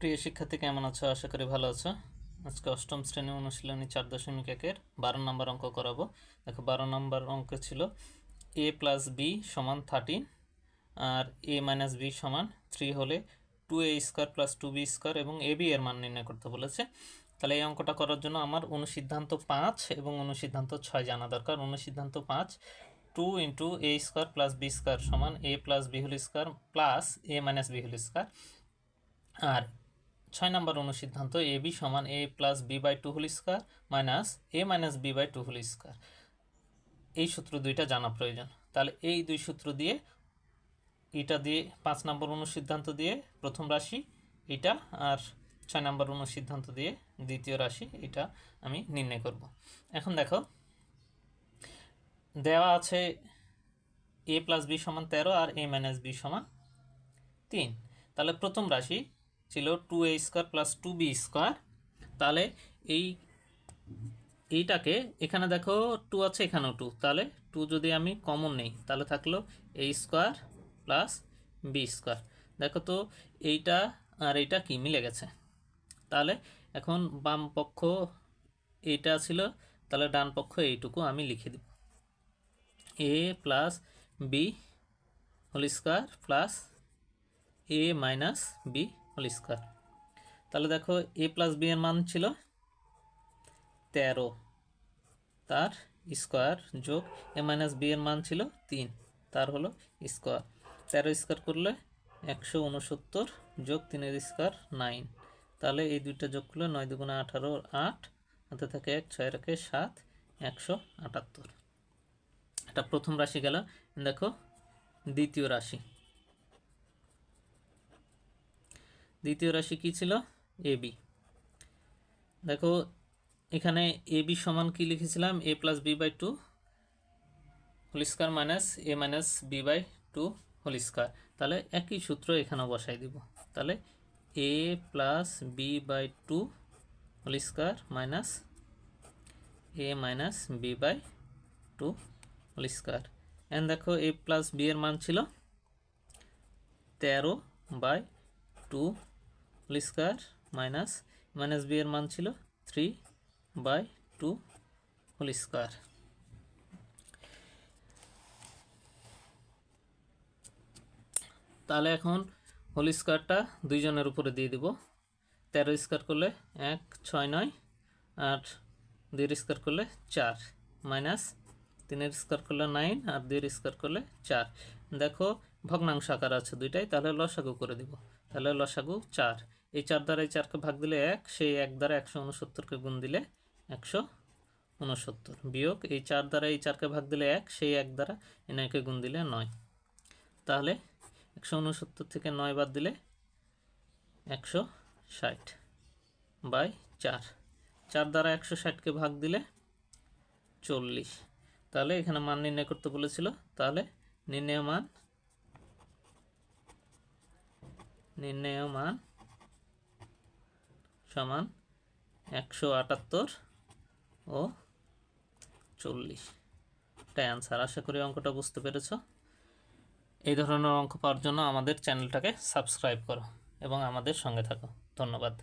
প্রিয় শিক্ষার্থী, কেমন আছো? আশা করি ভালো আছো। আজকে অষ্টম শ্রেণি অনুশীলনী চার দশমিক একের বারো নম্বর অঙ্ক করাবো। দেখো, বারো নম্বর অঙ্ক ছিল এ প্লাস বি সমান থার্টিন আর এ মাইনাস বি সমান থ্রি হলে two A square plus two B square এবং এ বি এর মান নির্ণয় করতে বলেছে। তাহলে এই অঙ্কটা করার জন্য আমার অনুসিদ্ধান্ত পাঁচ এবং অনুসিদ্ধান্ত ছয় জানা দরকার। অনুসিদ্ধান্ত পাঁচ two into A square plus B square সমান A plus B whole square plus A minus B whole square আর ছয় নম্বর অনুসিদ্ধান্ত, এ বি সমান A plus B by two whole square minus A minus B by two whole square. এই সূত্র দুইটা জানা প্রয়োজন। তাহলে এই দুই সূত্র দিয়ে, এটা দিয়ে পাঁচ নম্বর অনুসিদ্ধান্ত দিয়ে প্রথম রাশি, এটা আর ছয় নম্বর অনুসিদ্ধান্ত দিয়ে দ্বিতীয় রাশি, এটা আমি নির্ণয় করব। এখন দেখো, দেওয়া আছে এ প্লাস বি সমান তেরো আর এ মাইনাস বি সমান তিন। তাহলে প্রথম রাশি ছিল two A square plus two B square তাহলে এই, এইটাকে এখানে দেখো টু আছে, এখানেও টু তাহলে টু যদি আমি কমন নেই, তাহলে থাকল A square plus B square দেখো তো, এইটা আর এইটা কি মিলে গেছে? তাহলে এখন বাম পক্ষ এইটা ছিল, তাহলে ডান পক্ষ এইটুকু আমি লিখে দিব A plus B whole square plus A minus B whole square তাহলে দেখো এ প্লাস বি এর মান ছিল তেরো। তার স্কোয়ার যোগ এ মাইনাস বি এর মান ছিল তিন। তার হলো স্কোয়ার তেরো স্কোয়ার করলে একশো উনসত্তর যোগ তিনের স্কোয়ার নাইন তাহলে এই দুইটা যোগ করলে নয় দুগুণে আঠারো আট। হাতে থাকে এক, ছয় রাখে সাত, একশো আটাত্তর। এটা প্রথম রাশি গেল। দেখো দ্বিতীয় রাশি। দ্বিতীয় রাশি কি ছিল? এ বি দেখো, এখানে এ বি সমান কি লিখেছিলাম? A plus B by two whole square minus A minus B by two whole square তাহলে একই সূত্র এখানেও বসাই দিব। তাহলে A plus B by two whole square minus A minus B by two whole square N দেখো A plus B এর মান ছিল তেরো by two whole square minus minus B এর মান ছিল three by two whole square. তাহলে এখন হোল স্কোয়ারটা দুইজনের উপরে দিয়ে দিব। তেরো স্কোয়ার করলে এক, ছয়, নয় আর দুইয়ের স্কোয়ার করলে চার মাইনাস তিনের স্কোয়ার করলে নাইন আর দুইয়ের স্কোয়ার করলে চার। দেখো ভগ্নাংশ আকার আছে দুইটাই, তাহলে লসাগু করে দিব। তাহলে লসাগু চার। এই চার দ্বারা এই চারকে ভাগ দিলে এক, সেই এক দ্বারা একশো উনসত্তরকে গুণ দিলে একশো উনসত্তর। বিয়োগ এই চার দ্বারা এই চারকে ভাগ দিলে এক, সেই এক দ্বারা এই গুণ দিলে নয়। তাহলে একশো উনসত্তর থেকে নয় বাদ দিলে একশো ষাট বাই চার। চার দ্বারা একশো ষাটকে ভাগ দিলে চল্লিশ। তাহলে এখানে মান নির্ণয় করতে বলেছিল, তাহলে নির্ণয় মান নির্ণয় মান সমান একশো আটাত্তর ও চল্লিশ। এটাই অ্যান্সার আশা করি অঙ্কটা বুঝতে পেরেছ। এই ধরনের অঙ্ক পাওয়ার জন্য আমাদের চ্যানেলটাকে সাবস্ক্রাইব করো এবং আমাদের সঙ্গে থাকো। ধন্যবাদ।